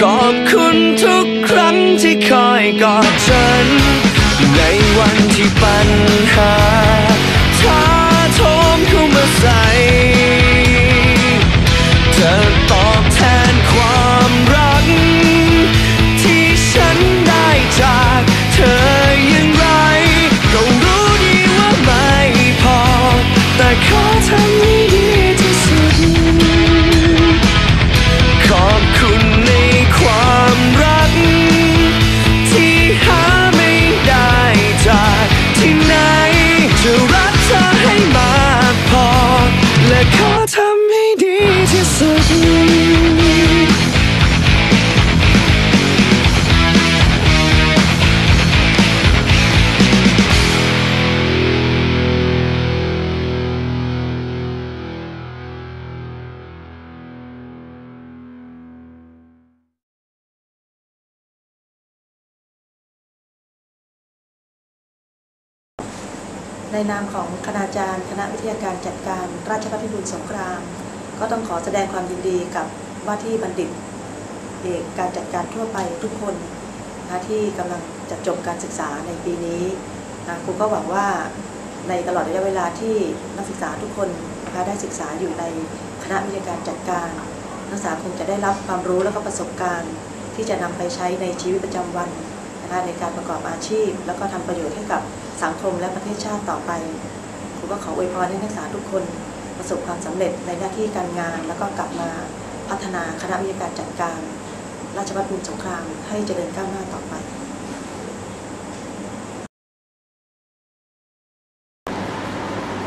ขอบคุณทุกครั้งที่คอยกอดฉัน ในวันที่ปัญหา แล ในนามของคณาจารย์คณะวิทยาการจัดการราชภัฏพิบูลสงคราม ก็ต้องขอแสดงความยินดีกับว่าที่บัณฑิตเอกการจัดการทั่วไปทุกคนนะที่กำลังจะจบการศึกษาในปีนี้นะครูก็หวังว่าในตลอดระยะเวลาที่นักศึกษาทุกคนนะคะได้ศึกษาอยู่ในคณะวิทยาการจัดการ นักศึกษาคงจะได้รับความรู้และก็ประสบการณ์ ที่จะนำไปใช้ในชีวิตประจำวัน คะในการประกอบอาชีพ แล้วก็ทำประโยชน์ให้กับสังคมและประเทศชาติต่อไปครูก็ขออวยพรให้นักศึกษาทุกคนประสบความสำเร็จในหน้าที่การงาน แล้วก็กลับมาพัฒนาคณะวิทยาการจัดการ ราชวัฒบุญสงครามให้เจริญก้าวหน้าต่อไป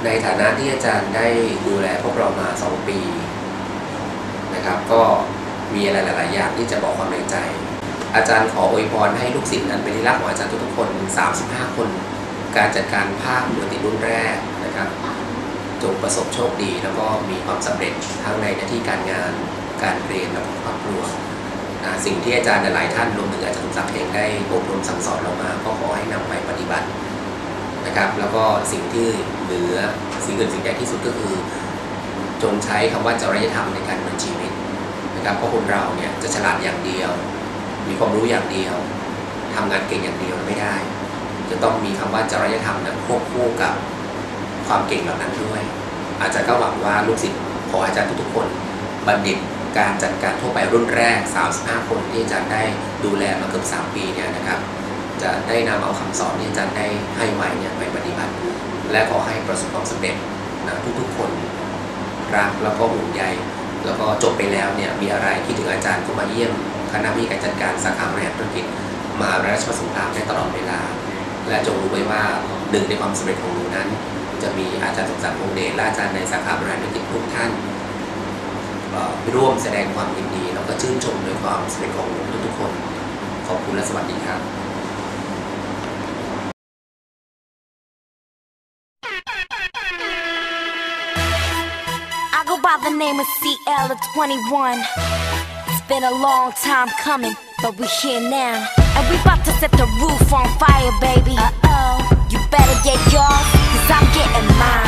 ในฐานะที่อาจารย์ได้ดูแลพวกเรามา 2 ปีนะครับ ก็มีอะไรหลาย ๆ อย่างที่จะบอกความในใจ อาจารย์ขออวยพรให้ลูกศิษย์นั้นเป็นที่รักของอาจารย์ทุกๆคน 35 คน การจัดการภาคมือติรุ่นแรกนะครับจงประสบโชคดีแล้วก็มีความสำเร็จทั้งในหน้าที่การงานการเรียนและครอบครัวนะสิ่งที่อาจารย์หลายท่านรวมถึงอาจารย์สมศักดิ์เองได้อบรมสั่งสอนเรามาก็ขอให้นำไปปฏิบัตินะครับ แล้วก็สิ่งที่เหนือสิ่งอื่นสิ่งใหญ่ที่สุดก็คือ จงใช้คำว่าจริยธรรมในการดำเนินชีวิตนะครับเพราะคนเราเนี่ยจะฉลาดอย่างเดียว มีความรู้อย่างเดียวทำงานเก่งอย่างเดียวไม่ได้ จะต้องมีคำว่าจริยธรรมนั้นควบคู่กับความเก่งเหล่านั้นด้วย อาจารย์ก็หวังว่าลูกศิษย์ของอาจารย์ทุกๆคนบัณฑิตการจัดการทั่วไปรุ่นแรก 35 คนที่อาจารย์ได้ดูแลมาเกือบ 3 ปีเนี่ยนะครับ จะได้นำเอาคำสอนที่อาจารย์ได้ให้ไว้เนี่ยไปปฏิบัติ และขอให้ประสบความสำเร็จนะทุกๆคนรักแล้วก็ห่วงใยแล้วก็จบไปแล้วเนี่ยมีอะไรคิดถึงอาจารย์ก็มาเยี่ยม คณะวิการจัดการสาขาบริหารธุรกิจมาวิทยาลัยราชภัฏสงขลาได้ตลอดเวลา และจงรู้ไว้ว่าหนึ่งในความสำเร็จของหนูนั้น จะมีอาจารย์สมศักดิ์วงศ์เดชและอาจารย์ในสาขาบริหารธุรกิจทุกท่านร่วมแสดงความยินดี แล้วก็ชื่นชมในความสำเร็จของหนูทุกๆคน ขอบคุณและสวัสดีครับ by the name of CL21. Been a long time coming, but we're here now. And we about to set the roof on fire, baby. Uh oh. You better get yours, cause I'm getting mine.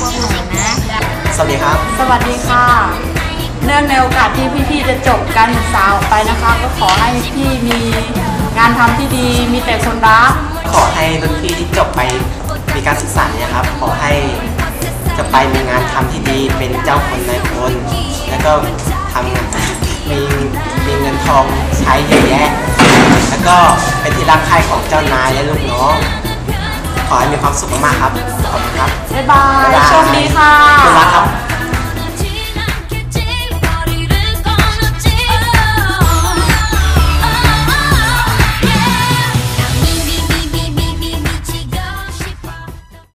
พวกหนูนะ สวัสดีครับ สวัสดีค่ะ เนื่องในโอกาสที่พี่ๆจะจบการศึกษาออกไปนะคะ ก็ขอให้พี่มีงานทำที่ดีมีแต่คนรัก ขอให้รุ่นพี่ที่จบไปมีการศึกษาเนี่ยครับ ขอให้จะไปมีงานทำที่ดีเป็นเจ้าคนนายคนแล้วก็ทำงานมีมีเงินทองใช้เยอะแยะ แล้วก็เป็นที่รักใคร่ของเจ้านายและลูกน้อง ขอให้มีความสุขมากๆครับ ขอบคุณครับ บ๊ายบายบ๊ายบายโชคดีค่ะ ขอบคุณมากครับ